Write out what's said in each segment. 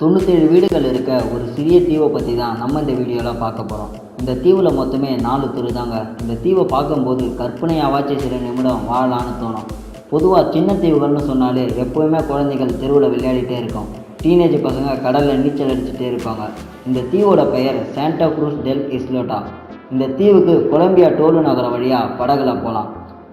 தொண்ணூத்தேழு வீடுகள் இருக்க ஒரு சிறிய தீவை பற்றி தான் நம்ம இந்த வீடியோவில் பார்க்க போகிறோம் இந்த தீவில் மொத்தமே நாலு தெரு தாங்க. இந்த தீவை பார்க்கும்போது கற்பனையாவாச்சு சில நிமிடம் வாழலான்னு தோணும். பொதுவாக சின்ன தீவுகள்னு சொன்னாலே எப்போவுமே குழந்தைகள் தெருவில் விளையாடிட்டே இருக்கும். டீனேஜ் பசங்க கடலில் நீச்சல் அடிச்சுட்டே இருப்பாங்க. இந்த தீவோட பெயர் சாண்டா க்ரூஸ் டெல் இஸ்லோட்டா. இந்த தீவுக்கு கொலம்பியா டோலு நகரம் வழியாக படகுல போகலாம்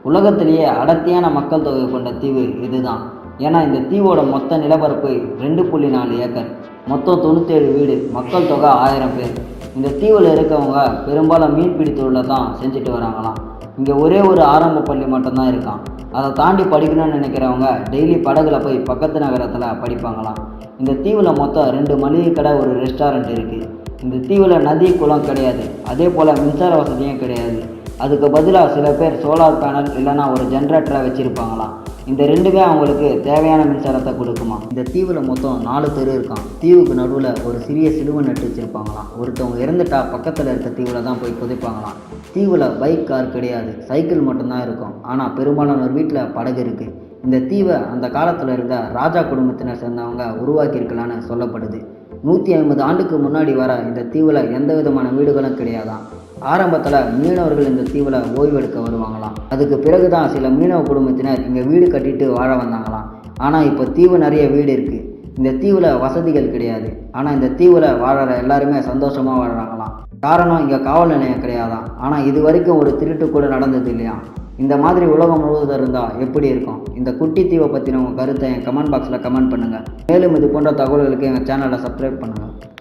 உலகத்திலேயே அடர்த்தியான மக்கள் தொகை கொண்ட தீவு இதுதான். ஏன்னா இந்த தீவோட மொத்த நிலப்பரப்பு ரெண்டு புள்ளி நாலு ஏக்கர். மொத்தம் தொண்ணூற்றேழு வீடு. மக்கள் தொகை ஆயிரம் பேர். இந்த தீவில் இருக்கவங்க பெரும்பாலும் மீன்பிடி தொழிலை தான் செஞ்சுட்டு வராங்களாம். இங்கே ஒரே ஒரு ஆரம்ப பள்ளி மட்டும்தான் இருக்கான் அதை தாண்டி படிக்கணும்னு நினைக்கிறவங்க டெய்லி படகுல போய் பக்கத்து நகரத்தில் படிப்பாங்களாம். இந்த தீவில் மொத்தம் ரெண்டு மளிகை கடை ஒரு ரெஸ்டாரண்ட் இருக்குது இந்த தீவில் நதி குளம் கிடையாது. அதே போல் மின்சார வசதியும் கிடையாது. அதுக்கு பதிலாக சில பேர் சோலார் பேனல் இல்லைன்னா ஒரு ஜென்ரேட்டரை வச்சுருப்பாங்களாம். இந்த ரெண்டுமே அவங்களுக்கு தேவையான மின்சாரத்தை கொடுக்குமா? இந்த தீவில் மொத்தம் நாலு பேர் இருக்கான் தீவுக்கு நடுவில் ஒரு சிறிய சிலுவை நட்டு வச்சுருப்பாங்களாம். ஒருத்தவங்க இறந்துட்டா பக்கத்தில் இருக்க தீவில் தான் போய் புதைப்பாங்களாம் தீவில் பைக் கார் கிடையாது. சைக்கிள் மட்டும்தான் இருக்கும். ஆனால் பெரும்பாலான ஒரு வீட்டில் படகு இருக்குது இந்த தீவை அந்த காலத்தில் இருந்த ராஜா குடும்பத்தினர் சேர்ந்தவங்க உருவாக்கியிருக்கலான்னு சொல்லப்படுது. நூற்றி ஐம்பது ஆண்டுக்கு முன்னாடி வர இந்த தீவில் எந்த விதமான வீடுகளும் கிடையாதான் ஆரம்பத்தில் மீனவர்கள் இந்த தீவில் ஓய்வெடுக்க வருவாங்களாம். அதுக்கு பிறகு தான் சில மீனவ குடும்பத்தினர் இங்கே வீடு கட்டிட்டு வாழ வந்தாங்களாம். ஆனால் இப்போ தீவு நிறைய வீடு இருக்குது இந்த தீவில் வசதிகள் கிடையாது. ஆனால் இந்த தீவில் வாழற எல்லாருமே சந்தோஷமாக வாழ்கிறாங்களாம் காரணம் இங்கே காவல் நிலையம் கிடையாதான் ஆனால் இது வரைக்கும் ஒரு திருட்டு கூட நடந்தது இல்லையா இந்த மாதிரி உலகம் முழுவதும் இருந்தால் எப்படி இருக்கும்? இந்த குட்டி தீவை பற்றின உங்கள் கருத்தை என் கமெண்ட் பாக்ஸில் கமெண்ட் பண்ணுங்கள் மேலும் இது போன்ற தகவல்களுக்கு எங்கள் சேனலை சப்ஸ்கிரைப் பண்ணுங்கள்